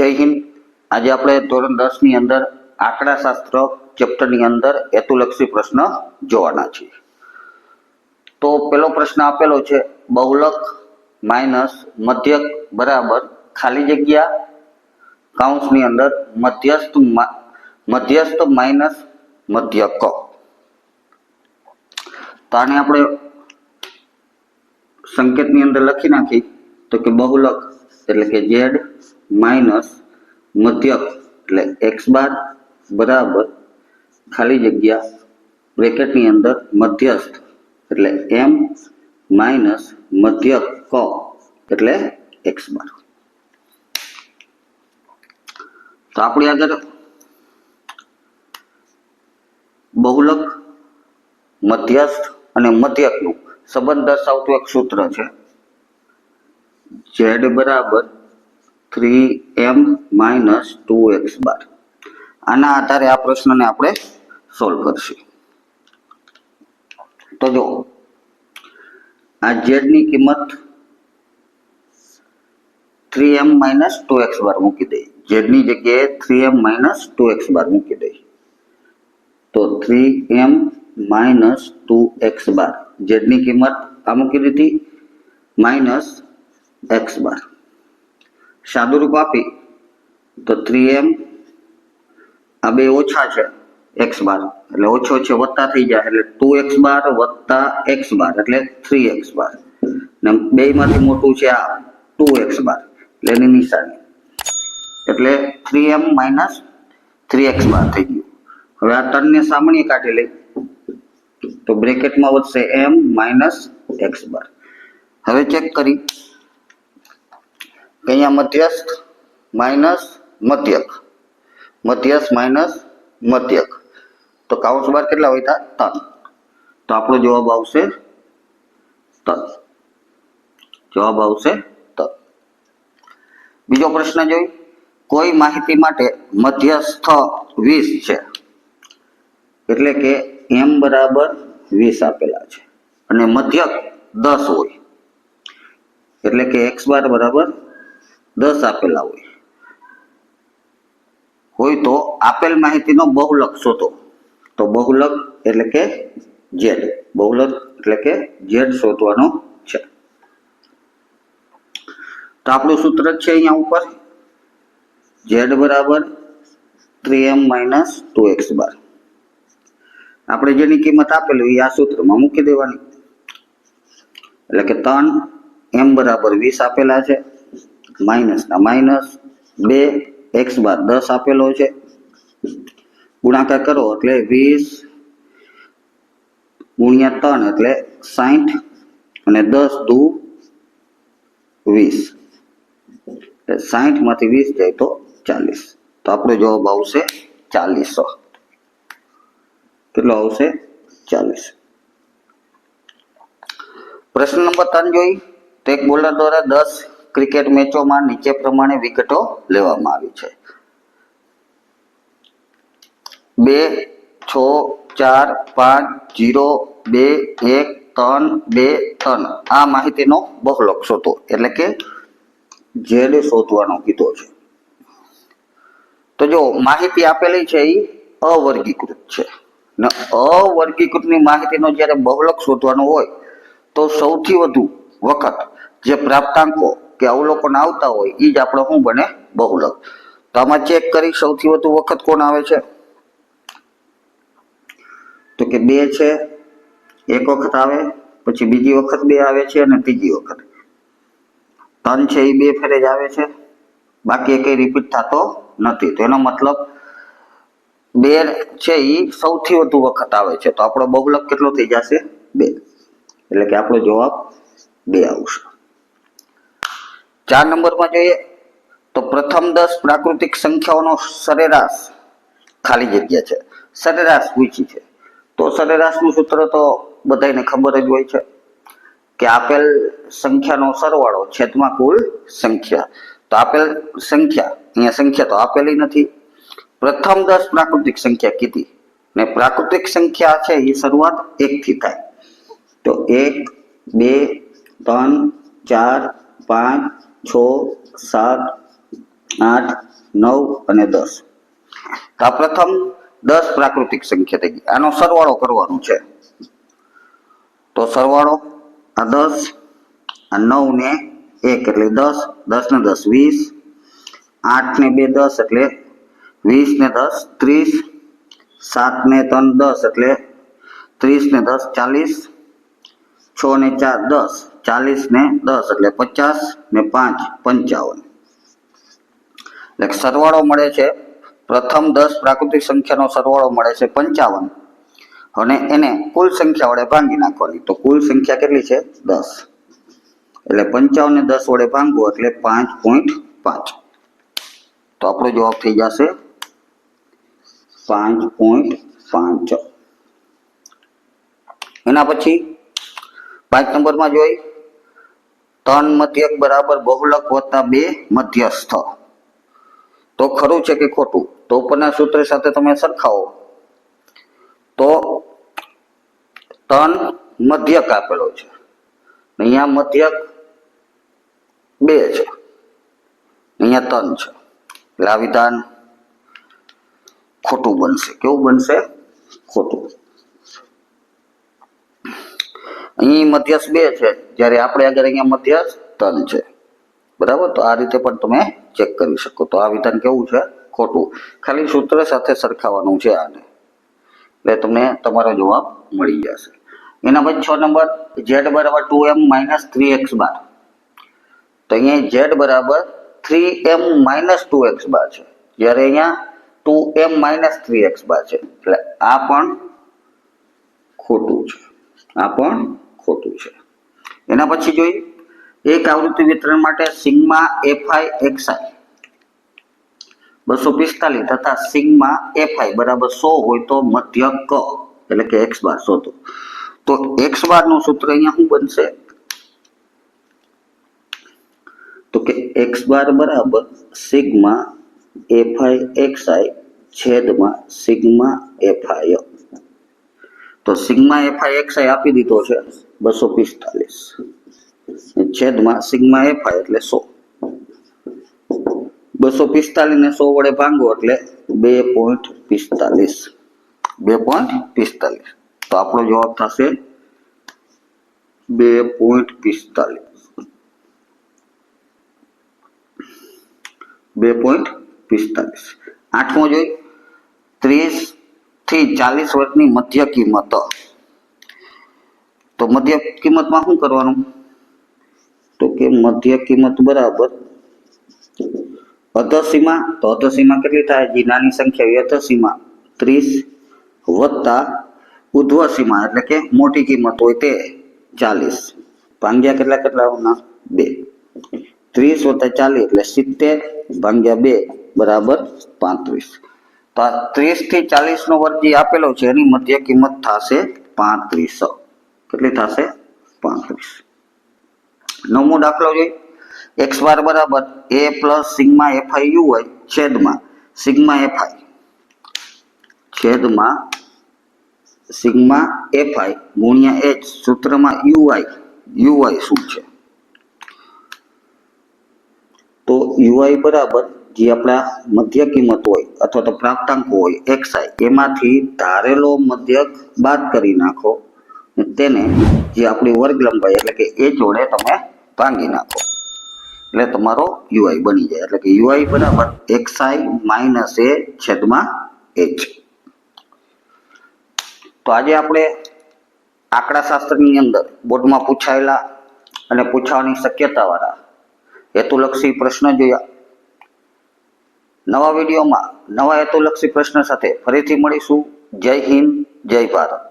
જય હિન્દ. આજે આપણે ધોરણ દસની અંદર આંકડાશાસ્ત્ર ચેપ્ટરની અંદર હેતુલક્ષી પ્રશ્ન જોવાના છીએ. તો પેલો પ્રશ્ન આપેલો છે, બહુલક માઇનસ મધ્યક બરાબર ખાલી જગ્યા કાઉન્સની અંદર મધ્યસ્થ મધ્યસ્થ માઇનસ મધ્યક. તો આને આપણે સંકેતની અંદર લખી નાખી, તો કે બહુલક એટલે કે ઝેડ માઇનસ મધ્યક એટલે એક્સ બાર બરાબર ખાલી જગ્યા બ્રેકેટની અંદર મધ્યસ્થ એટલે એમ માઇનસ મધ્યક ક એટલે એક્સ બાર. તો આપણી આગળ બહુલક, મધ્યસ્થ અને મધ્યકનું સંબંધ દર્શાવતું એક સૂત્ર છે. ઝેડ બરાબર three M minus two X bar આના આધારે આ પ્રશ્નને આપણે સોલ્વ કરશું. તો જો આ ઝેડની કિંમત three m minus two x bar મૂકી દઈએ. ઝેડની જગ્યાએ three m minus two x bar મૂકી દઈએ. તો three m minus two x bar ઝેડની કિંમત આ મૂકી દીધી માઇનસ એક્સ બાર સાદુરૂપ આપી, તો થ્રી એમ આ બે ઓછા છે એક્સ બાર. એટલે ઓછો છે, વત્તા થઈ જાય. એટલે ટુ એક્સ બાર વત્તા એક્સ બાર. એટલે થ્રી એક્સ બાર. ને બે માંથી મોટું છે આ ટુ એક્સ બાર. એટલે એની નિશાની. એટલે three m minus three x bar થઈ ગયું. હવે આ ત્રણને સામણી કાઢી લઈ તો બ્રેકેટમાં વધશે એમ માઇનસ એક્સ બાર. હવે ચેક કરી. અહીંયા મધ્યસ્થ માઇનસ મધ્યક. મધ્યસ્થ માઇનસ મધ્યક. તો કાઉન્સ બાર કેટલા હોય તા ત્રણ. તો આપણો જવાબ આવશે ત્રણ. જવાબ આવશે ત્રણ. બીજો પ્રશ્ન જોઈ. કોઈ માહિતી માટે મધ્યસ્થ વીસ છે. એટલે કે એમ બરાબર વીસ આપેલા છે. અને મધ્યક દસ હોય. એટલે કે એક્સ બાર બરાબર દસ આપેલા હોય. હોય તો આપેલ માહિતીનો બહુલક શોધો. તો બહુલક એટલે કે ઝેડ બહુલક એટલે કે ઝેડ શોધવાનો છે. તો આપણું સૂત્ર છે અહીંયા ઉપર. ઝેડ બરાબર three m minus two x bar આપણે જેની કિંમત આપેલી આ સૂત્રમાં મૂકી દેવાની. એટલે કે ત્રણ એમ બરાબર વીસ આપેલા છે. માઇનસ. ના માઇનસ બે એક્સ બાર દસ આપેલો છે. ગુણાકાર કરો એટલે વીસ ગુણ્યા ત્રણ એટલે સાઠ અને દસ દુ વીસ. એટલે સાઠમાંથી વીસ જાય તો ચાલીસ. તો આપણો જવાબ આવશે ચાલીસો. કેટલો આવશે ચાલીસ. પ્રશ્ન નંબર ત્રણ જોઈ. તો એક બોલર દ્વારા દસ ક્રિકેટ મેચોમાં નીચે પ્રમાણે વિકેટો લેવામાં આવી છે. બે, છ, ચાર, પાંચ, જીરો, બે, એક, ત્રણ, બે, ત્રણ. આ માહિતીનો બહુલક શોધો એટલે કે જેડ શોધવાનો કીધો છે. તો જો માહિતી આપેલી છે એ અવર્ગીકૃત છે. ને અવર્ગીકૃતની માહિતીનો જ્યારે બહુલક શોધવાનો હોય, તો સૌથી વધુ વખત જે પ્રાપ્તાંકો કે અવલોકન આવતા હોય એ જ આપણો શું બને? બહુલક. તો આમાં ચેક કરી સૌથી વધુ વખત કોણ આવે છે? તો કે બે છે, એક વખત આવે, પછી બીજી વખત બે આવે છે અને ત્રીજી વખત. ત્રણ છે એ બે ફેરે જ આવે છે. બાકી કઈ રિપીટ થતો નથી. તો એનો મતલબ બે છે એ સૌથી વધુ વખત આવે છે. તો આપણો બહુલક કેટલો થઈ જશે? બે. એટલે કે આપણો જવાબ બે આવશે. ચાર નંબરમાં જોઈએ તો પ્રથમ દસ પ્રાકૃતિક સંખ્યાઓનો સરેરાશ ખાલી જગ્યા છે. સરેરાશ પૂછી છે. તો સરેરાશનું સૂત્ર તો બધાને ખબર જ હોય છે કે આપેલ સંખ્યાનો સરવાળો છેદમાં કુલ સંખ્યા. તો આપેલ સંખ્યા, અહીંયા સંખ્યા તો આપેલી નથી. પ્રથમ દસ પ્રાકૃતિક સંખ્યા કીધી. ને પ્રાકૃતિક સંખ્યા છે એ શરૂઆત એકથી થાય. તો એક, બે, ત્રણ, ચાર, પાંચ છ, સાત, આઠ, નવ અને દસ. તો આ પ્રથમ દસ પ્રાકૃતિક સંખ્યા થઈ ગઈ. આનો સરવાળો કરવાનો છે. તો સરવાળો આ દસ, આ નવ ને એક એટલે દસ દસ ને દસ વીસ, આઠ ને બે દસ એટલે વીસ ને દસ ત્રીસ, સાત ને ત્રણ દસ એટલે ત્રીસ ને દસ ચાલીસ છ ને ચાર દસ, ચાલીસ ને દસ એટલે પચાસ ને પાંચ, પંચાવન. એટલે સરવાળો મળે છે. પ્રથમ દસ પ્રાકૃતિક સંખ્યાનો સરવાળો મળે છે પંચાવન. અને એને કુલ સંખ્યા વડે ભાંગી નાખવાની. તો કુલ સંખ્યા કેટલી છે? દસ. એટલે પંચાવન ને દસ વડે ભાંગવું એટલે પાંચ પોઈન્ટ પાંચ. તો આપણો જવાબ થઈ જશે પાંચ પોઈન્ટ પાંચ. એના પછી પાંચ નંબરમાં જોઈ. ત્રણ મધ્યક બરાબર બહુલક વત્તા બે મધ્યસ્થ. તો ખરું છે કે ખોટું? તો ઉપરના સૂત્ર સાથે તમે સરખાવો. તો ત્રણ મધ્યક આપેલો છે. અહીંયા મધ્યક બે છે. અહીંયા ત્રણ છે. એટલે આ વિધાન ખોટું બનશે. કેવું બનશે? ખોટું. અહીં મધ્યસ્થ બે છે. જ્યારે આપણે આગળ અહીંયા મધ્યસ્થ ત્રણ છે. બરાબર? તો આ રીતે પણ તમે ચેક કરી શકો. તો આ વિધાન કેવું છે? ખોટું. ખાલી સૂત્ર સાથે સરખાવાનું છે આને. એટલે તમને તમારો જવાબ મળી જશે. એના પછી છ નંબર ઝેડ બરાબર two m minus three x bar તો અહીંયા ઝેડ બરાબર three m minus two x bar છે. જ્યારે અહીંયા two m minus three x bar છે. એટલે આ પણ ખોટું છે. આ પણ ખોટું છે. એના પછી જોઈ, એક આવૃત્તિ વિતરણ માટે સિગ્મા એફઆઈ એક્સઆઈ. બસો પિસ્તાલીસ તથા સિગ્મા એફઆઈ બરાબર સો હોય તો મધ્ય ક, એટલે કે એક્સ બાર શોધો તો. એક્સ બારનું સૂત્ર અહીંયા શું બનશે? તો કે એક્સ બાર બરાબર sigma f i x i છેદમાં સિગ્મા એફઆઈ તો sigma f i x i આપી દીધો છે બસો પિસ્તાલીસ. છેદમાં સિગ્મા એફઆઈ એટલે સો. બસો પિસ્તાલીસ ને સો વડે ભાંગો એટલે બે પોઈન્ટ પિસ્તાલીસ. બે પોઈન્ટ પિસ્તાલીસ. તો આપણો જવાબ થશે બે પોઈન્ટ પિસ્તાલીસ. બે પોઈન્ટ પિસ્તાલીસ. આઠમો જોઈ. ત્રીસ થી ચાલીસ વર્ષની મધ્ય કિંમત. તો મધ્ય કિંમતમાં શું કરવાનું? તો કે મધ્ય કિંમત બરાબર અધસીમા, તો અધસીમા કેટલી થાય? જે નાની સંખ્યા હોય ત્રીસ વત્તા ઉધ્વસીમા, એટલે કે મોટી કિંમત હોય તે ચાલીસ. ભાંગ્યા કેટલા કેટલા આવવાના બે. ત્રીસ વત્તા ચાલીસ, એટલે સિત્તેર ભાંગ્યા બે, બરાબર પાંત્રીસ. ત્રીસથી ચાલીસ નો વર્ગ જે આપેલો છે, એની મધ્ય કિંમત થશે પાંત્રીસ. કેટલી થશે? પાંત્રીસ. નવમો દાખલો જોઈએ. એક્સ બાર બરાબર a plus sigma f i u હોય, છેદમાં સિગ્મા એફઆઈ છેદમાં સિગ્મા એફઆઈ ગુણ્યા એચ સૂત્રમાં યુઆઈ યુઆઈ શું છે? તો યુઆઈ બરાબર જે આપણા મધ્ય કિંમત હોય અથવા તો પ્રાપ્તાંકો હોય એક્સઆઈ એમાંથી ધારેલો મધ્યક બાદ કરી નાખો તેને જે આપણી વર્ગ લંબાઈ એટલે કે એ જોડે તમે ભાંગી નાખો. એટલે તમારો યુઆઈ બની જાય. એટલે કે યુઆઈ બરાબર એક્સઆઈ માઇનસ એ છેદમાં એચ તો આજે આપણે આંકડાશાસ્ત્રની અંદર બોર્ડમાં પૂછાયેલા અને પૂછાવાની શક્યતાવાળા હેતુલક્ષી પ્રશ્ન જોયા. નવા વિડીયોમાં નવા હેતુલક્ષી પ્રશ્ન સાથે ફરીથી મળીશું. જય હિન્દ જય ભારત.